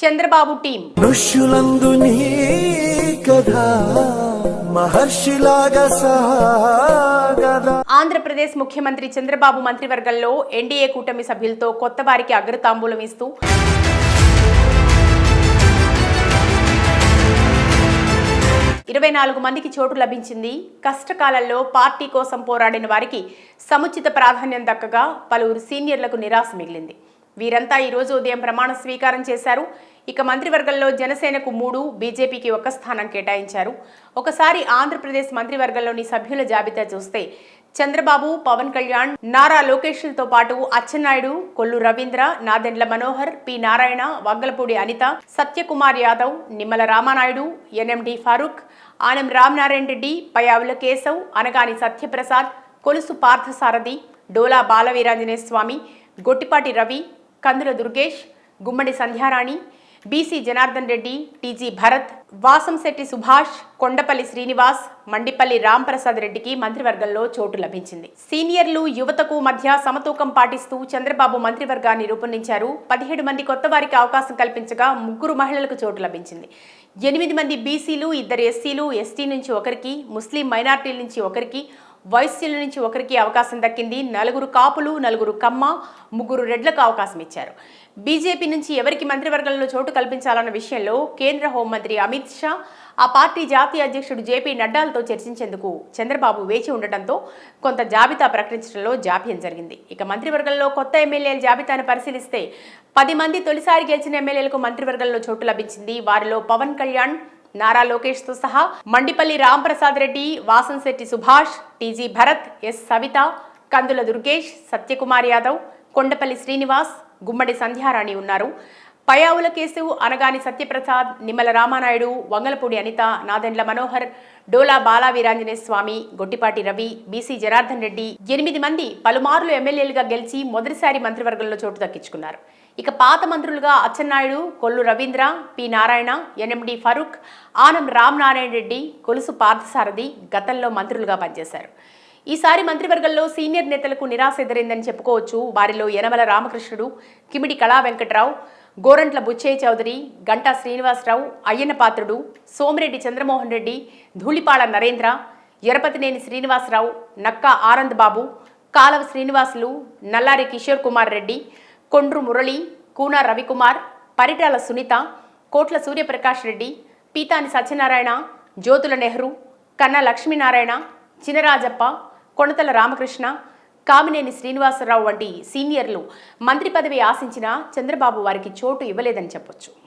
Chandrababu team. ఋషులందు నీ మహర్షిలాగా ఆంధ్రప్రదేశ్ ముఖ్యమంత్రి చంద్రబాబు మంత్రివర్గంలో ఎన్డీఏ కూటమి సభ్యులతో కొత్త వారికి అగ్రతాంబూలం ఇస్తూ ఇరవై నాలుగు మందికి చోటు లభించింది. కష్టకాలంలో పార్టీ కోసం పోరాడిన వారికి సముచిత ప్రాధాన్యం దక్కగా పలువురు సీనియర్లకు నిరాశ మిగిలింది. వీరంతా ఈ రోజు ఉదయం ప్రమాణ స్వీకారం చేశారు. ఇక మంత్రివర్గంలో జనసేనకు మూడు బీజేపీకి ఒక స్థానం కేటాయించారు. ఒకసారి ఆంధ్రప్రదేశ్ మంత్రివర్గంలోని సభ్యుల జాబితా చూస్తే చంద్రబాబు పవన్ కళ్యాణ్ నారా లోకేష్లతో పాటు Atchannaidu Kollu Ravindra Nadendla Manohar P Narayana Vangalapudi Anitha Satyakumar Yadav Nimmala Ramanaidu NMD Farooq Anam Ramanarayana Reddy Payyavula Keshav Anagani Satyaprasad Kolusu Parthasarathy Dola Balaveeranjaneya Swamy Gottipati Ravi Kandula Durgesh Gummadi Sandhyarani BC Janardhan Reddy TG Bharath Vasamsetti Subhash Kondapalli Srinivas Mandipalli Ramprasad రెడ్డికి మంత్రివర్గంలో చోటు లభించింది. సీనియర్లు యువతకు మధ్య సమతూకం పాటిస్తూ చంద్రబాబు మంత్రివర్గాన్ని రూపొందించారు. పదిహేడు మంది కొత్త వారికి అవకాశం కల్పించగా ముగ్గురు మహిళలకు చోటు లభించింది. ఎనిమిది మంది బీసీలు ఇద్దరు ఎస్సీలు ఎస్టీ నుంచి ఒకరికి ముస్లిం మైనార్టీల నుంచి ఒకరికి వైశ్యుల నుంచి ఒకరికి అవకాశం దక్కింది. నలుగురు కాపులు నలుగురు కమ్మ ముగ్గురు రెడ్లకు అవకాశం ఇచ్చారు. బీజేపీ నుంచి ఎవరికి మంత్రివర్గంలో చోటు కల్పించాలన్న విషయంలో కేంద్ర హోంమంత్రి అమిత్ షా ఆ పార్టీ జాతీయ అధ్యక్షుడు జేపీ నడ్డాలతో చర్చించేందుకు చంద్రబాబు వేచి ఉండటంతో కొంత జాబితా ప్రకటించడంలో జాప్యం జరిగింది. ఇక మంత్రివర్గంలో కొత్త ఎమ్మెల్యేల జాబితాను పరిశీలిస్తే పది మంది తొలిసారి గెలిచిన ఎమ్మెల్యేలకు మంత్రివర్గంలో చోటు లభించింది. వారిలో పవన్ కళ్యాణ్ నారా లోకేష్తో సహా మండిపల్లి రాంప్రసాద్ రెడ్డి వాసంశెట్టి సుభాష్ టీజీ భరత్ ఎస్ సవిత కందుల దుర్గేష్ సత్యకుమార్ యాదవ్ కొండపల్లి శ్రీనివాస్ గుమ్మడి సంధ్యారాణి ఉన్నారు. పయావుల కేసు అనగాని సత్యప్రసాద్ నిమ్మల రామానాయుడు వంగలపూడి అనిత నాదెండ్ల మనోహర్ డోలా బాలా వీరాంజనేయ స్వామి గొట్టిపాటి రవి బీసీ జనార్దన్ రెడ్డి ఎనిమిది మంది పలుమార్లు ఎమ్మెల్యేలుగా గెలిచి మొదటిసారి మంత్రివర్గంలో చోటు దక్కించుకున్నారు. ఇక పాత మంత్రులుగా అచ్చెన్నాయుడు కొల్లు రవీంద్ర పి నారాయణ ఎన్ఎండి ఫరూక్ ఆనం రామనారాయణ రెడ్డి కొలుసు పార్థసారథి గతంలో మంత్రులుగా పనిచేశారు. ఈసారి మంత్రివర్గంలో సీనియర్ నేతలకు నిరాశ ఎదురైందని చెప్పుకోవచ్చు. వారిలో యనమల రామకృష్ణుడు కిమిడి కళా వెంకట్రావు గోరంట్ల బుచ్చయ్య చౌదరి గంటా శ్రీనివాసరావు అయ్యన్న పాత్రుడు సోమిరెడ్డి చంద్రమోహన్ రెడ్డి ధూళిపాళ నరేంద్ర ఎరపతినేని శ్రీనివాసరావు నక్కా ఆనంద్ బాబు కాలవ శ్రీనివాసులు నల్లారి కిషోర్ కుమార్ రెడ్డి కొండ్రు మురళి కూన రవికుమార్ పరిటాల సునీత కోట్ల సూర్యప్రకాష్ రెడ్డి పీతాని సత్యనారాయణ జ్యోతుల నెహ్రూ కన్నా లక్ష్మీనారాయణ చినరాజప్ప కొణతల రామకృష్ణ కామినేని శ్రీనివాసరావు వంటి సీనియర్లు మంత్రి పదవి ఆశించిన చంద్రబాబు వారికి చోటు ఇవ్వలేదని చెప్పొచ్చు.